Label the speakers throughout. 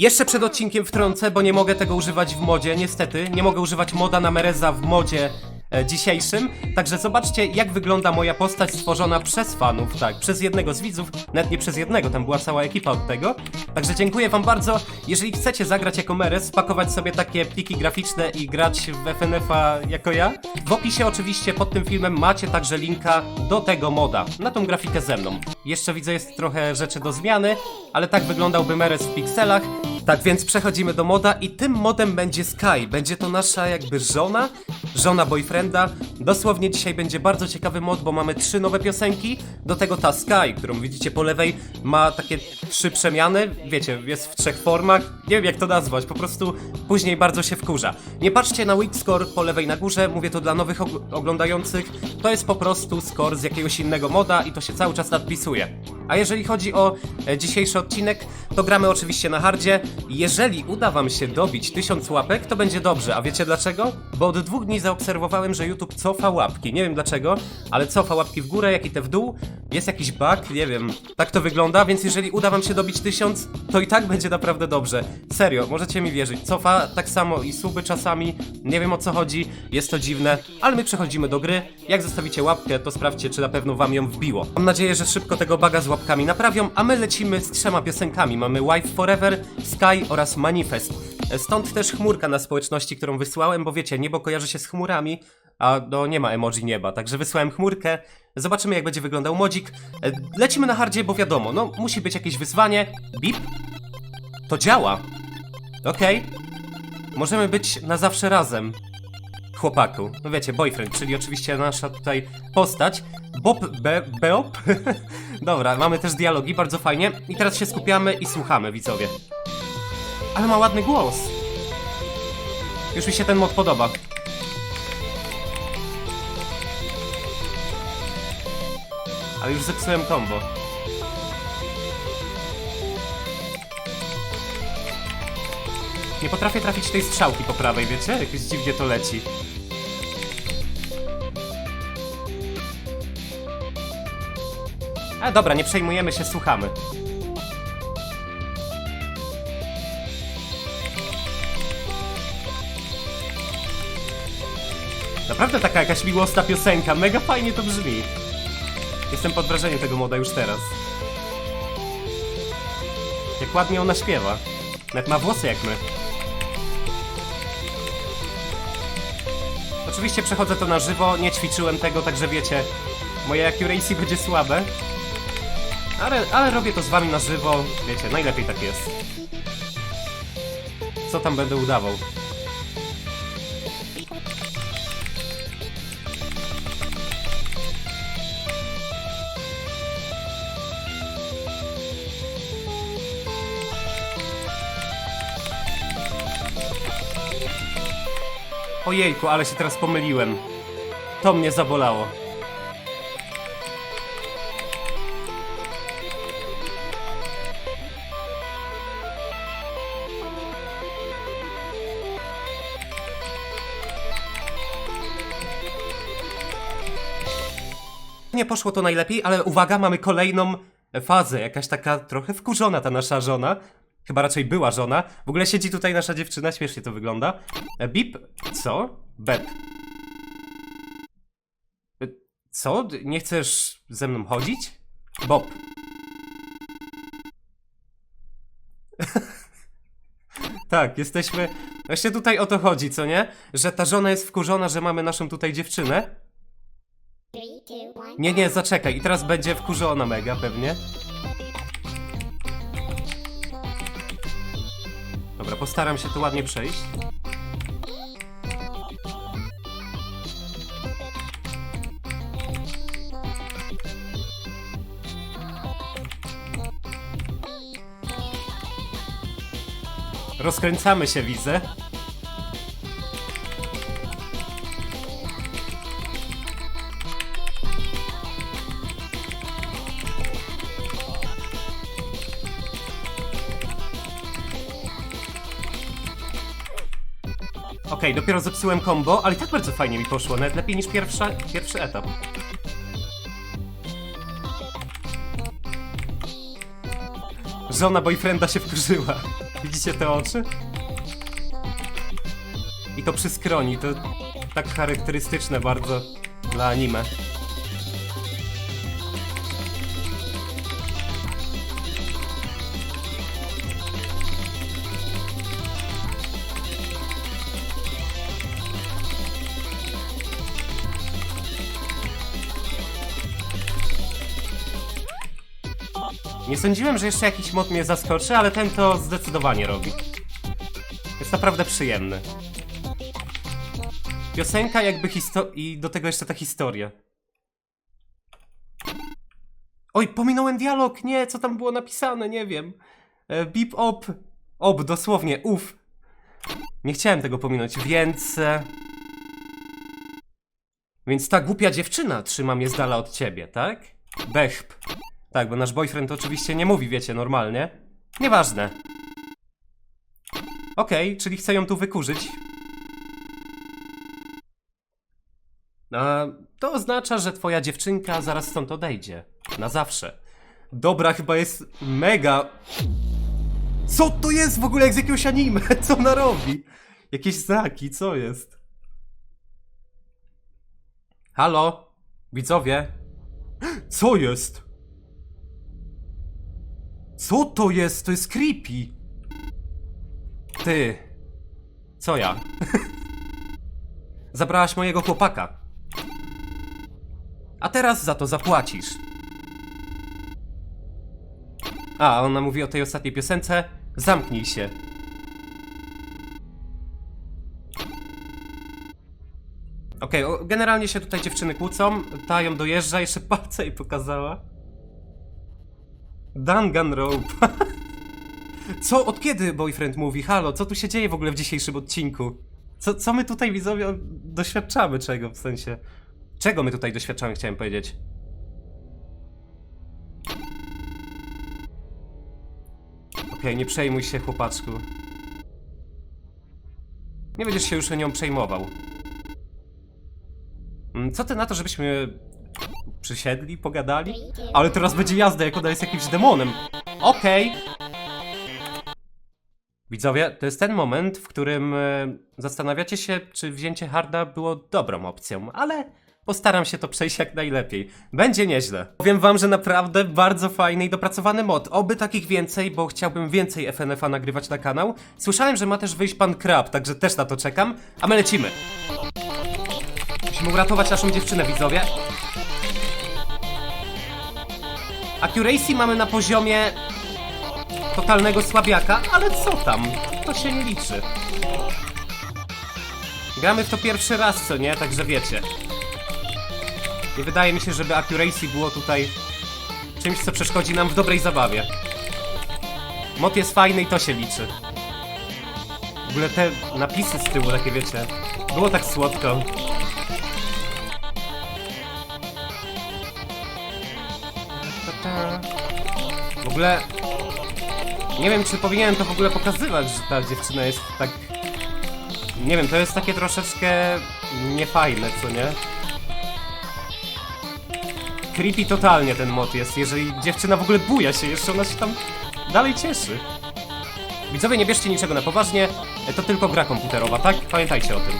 Speaker 1: Jeszcze przed odcinkiem wtrącę, bo nie mogę tego używać w modzie, niestety. Nie mogę używać moda na Mereza w modzie dzisiejszym. Także zobaczcie, jak wygląda moja postać stworzona przez fanów, tak, przez jednego z widzów, nawet nie przez jednego, tam była cała ekipa od tego. Także dziękuję wam bardzo. Jeżeli chcecie zagrać jako Merez, spakować sobie takie pliki graficzne i grać w FNF-a jako ja, w opisie oczywiście pod tym filmem macie także linka do tego moda, na tą grafikę ze mną. Jeszcze widzę, jest trochę rzeczy do zmiany, ale tak wyglądałby Merez w pikselach. Tak więc przechodzimy do moda i tym modem będzie Sky. Będzie to nasza jakby żona, żona boyfrienda. Dosłownie dzisiaj będzie bardzo ciekawy mod, bo mamy trzy nowe piosenki. Do tego ta Sky, którą widzicie po lewej, ma takie trzy przemiany. Wiecie, jest w trzech formach. Nie wiem jak to nazwać, po prostu później bardzo się wkurza. Nie patrzcie na weak score po lewej na górze, mówię to dla nowych og- oglądających. To jest po prostu score z jakiegoś innego moda i to się cały czas nadpisuje. A jeżeli chodzi o e, dzisiejszy odcinek, to gramy oczywiście na hardzie. Jeżeli uda wam się dobić 1000 łapek, to będzie dobrze. A wiecie dlaczego? Bo od dwóch dni zaobserwowałem, że YouTube cofa łapki. Nie wiem dlaczego, ale cofa łapki w górę, jak i te w dół. Jest jakiś bug, nie wiem. Tak to wygląda, więc jeżeli uda wam się dobić 1000, to i tak będzie naprawdę dobrze. Serio, możecie mi wierzyć. Cofa tak samo i suby czasami. Nie wiem o co chodzi, jest to dziwne, ale my przechodzimy do gry. Jak zostawicie łapkę, to sprawdźcie, czy na pewno wam ją wbiło. Mam nadzieję, że szybko tego baga z naprawią, a my lecimy z trzema piosenkami. Mamy Wife Forever, Sky oraz Manifest. Stąd też chmurka na społeczności, którą wysłałem, bo wiecie, niebo kojarzy się z chmurami, a no nie ma emoji nieba, także wysłałem chmurkę. Zobaczymy jak będzie wyglądał modzik. Lecimy na hardzie, bo wiadomo, no musi być jakieś wyzwanie. Bip. To działa. Okej. Możemy być na zawsze razem. Chłopaku. No wiecie, boyfriend, czyli oczywiście nasza tutaj postać. Bob Be Beop. Dobra, mamy też dialogi, bardzo fajnie. I teraz się skupiamy i słuchamy, widzowie. Ale ma ładny głos. Już mi się ten mod podoba. Ale już zepsułem combo. Nie potrafię trafić tej strzałki po prawej, wiecie? Jakoś dziwnie to leci. A dobra, nie przejmujemy się, słuchamy. Naprawdę taka jakaś miłosna piosenka, mega fajnie to brzmi. Jestem pod wrażeniem tego moda już teraz. Jak ładnie ona śpiewa. Nawet ma włosy jak my. Oczywiście przechodzę to na żywo, nie ćwiczyłem tego, także wiecie, moje accuracy będzie słabe. Ale, ale robię to z wami na żywo, wiecie, najlepiej tak jest. Co tam będę udawał? Ojejku, ale się teraz pomyliłem. To mnie zabolało. Nie poszło to najlepiej, ale uwaga, mamy kolejną fazę. Jakaś taka trochę wkurzona ta nasza żona. Chyba raczej była żona. W ogóle siedzi tutaj nasza dziewczyna, śmiesznie to wygląda. E, Bip, co? Beb. E, Co? Nie chcesz ze mną chodzić? Bob. tak, jesteśmy. Właśnie tutaj o to chodzi, co nie? Że ta żona jest wkurzona, że mamy naszą tutaj dziewczynę. Nie, nie, zaczekaj. I teraz będzie wkurzona mega pewnie. Dobra, postaram się tu ładnie przejść. Rozkręcamy się, widzę. Okej, dopiero zepsułem combo, ale i tak bardzo fajnie mi poszło, nawet lepiej niż pierwsza, pierwszy etap. Żona boyfrienda się wkurzyła. Widzicie te oczy? I to przy skroni, to tak charakterystyczne bardzo dla anime. Nie sądziłem, że jeszcze jakiś mod mnie zaskoczy, ale ten to zdecydowanie robi. Jest naprawdę przyjemny. Piosenka jakby histo... i do tego jeszcze ta historia. Oj, pominąłem dialog, nie, co tam było napisane, nie wiem. E, bip op. Ob, dosłownie, uf. Nie chciałem tego pominąć, więc... E... Więc ta głupia dziewczyna trzyma mnie z dala od ciebie, tak? Bechp. Tak, bo nasz boyfriend oczywiście nie mówi, wiecie, normalnie. Nieważne. Okej, czyli chcę ją tu wykurzyć. A, to oznacza, że twoja dziewczynka zaraz stąd odejdzie. Na zawsze. Dobra, chyba jest mega... Co to jest w ogóle jak z jakiegoś anime? Co ona robi? Jakieś znaki, co jest? Halo? Widzowie? Co jest? Co to jest? To jest creepy. Ty. Co ja? Zabrałaś mojego chłopaka. A teraz za to zapłacisz. A, ona mówi o tej ostatniej piosence. Zamknij się. Okej, o- generalnie się tutaj dziewczyny kłócą. Ta ją dojeżdża, jeszcze palce jej pokazała. Danganronpa. Co? Od kiedy boyfriend mówi? Halo, co tu się dzieje w ogóle w dzisiejszym odcinku? Co, co my tutaj widzowie doświadczamy czego w sensie? Czego my tutaj doświadczamy, chciałem powiedzieć. Okej, nie przejmuj się, chłopaczku. Nie będziesz się już nią przejmował. Mm, Co ty na to, żebyśmy przysiedli, pogadali? Ale teraz będzie jazda, jak ona jest jakimś demonem. Okej. Widzowie, to jest ten moment, w którym e, zastanawiacie się, czy wzięcie harda było dobrą opcją, ale postaram się to przejść jak najlepiej. Będzie nieźle. Powiem wam, że naprawdę bardzo fajny i dopracowany mod. Oby takich więcej, bo chciałbym więcej FNF-a nagrywać na kanał. Słyszałem, że ma też wyjść pan Krab, także też na to czekam. A my lecimy. Musimy uratować naszą dziewczynę, widzowie. Accuracy mamy na poziomie totalnego słabiaka, ale co tam? To się nie liczy. Gramy w to pierwszy raz, co nie? Także wiecie. Nie wydaje mi się, żeby accuracy było tutaj czymś, co przeszkodzi nam w dobrej zabawie. Mod jest fajny i to się liczy. W ogóle te napisy z tyłu, takie wiecie. Było tak słodko. Ogóle nie wiem, czy powinienem to w ogóle pokazywać, że ta dziewczyna jest tak... Nie wiem, to jest takie troszeczkę niefajne, co nie? Creepy totalnie ten mod jest, jeżeli dziewczyna w ogóle buja się, jeszcze ona się tam dalej cieszy. Widzowie, nie bierzcie niczego na poważnie, to tylko gra komputerowa, tak? Pamiętajcie o tym.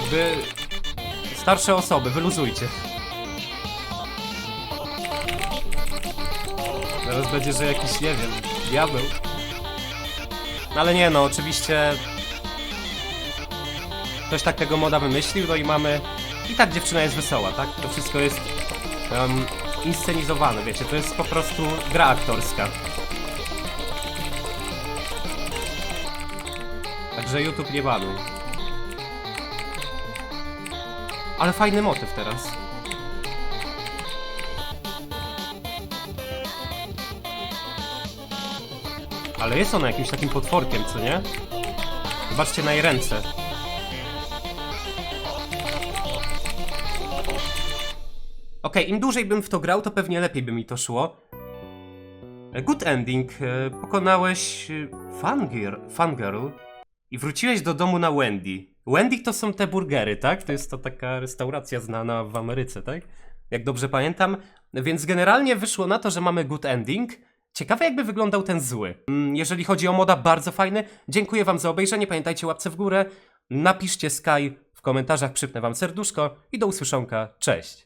Speaker 1: Jakby... Starsze osoby, wyluzujcie. Teraz będzie, że jakiś, nie wiem, diabeł. No ale nie no, oczywiście... Ktoś tak tego moda wymyślił, no i mamy... I tak dziewczyna jest wesoła, tak? To wszystko jest um, inscenizowane, wiecie, to jest po prostu gra aktorska. Także YouTube nie banuj. Ale fajny motyw teraz. Ale jest ona jakimś takim potworkiem, co nie? Zobaczcie na jej ręce. Okej, im dłużej bym w to grał, to pewnie lepiej by mi to szło. E, Good ending. E, Pokonałeś e, Fangir, Fangirl i wróciłeś do domu na Wendy. Wendy to są te burgery, tak? To jest to taka restauracja znana w Ameryce, tak? Jak dobrze pamiętam. Więc generalnie wyszło na to, że mamy good ending Ciekawe jakby wyglądał ten zły. Mm, Jeżeli chodzi o moda, bardzo fajny. Dziękuję wam za obejrzenie, pamiętajcie łapce w górę. Napiszcie Sky w komentarzach, przypnę wam serduszko i do usłyszonka. Cześć!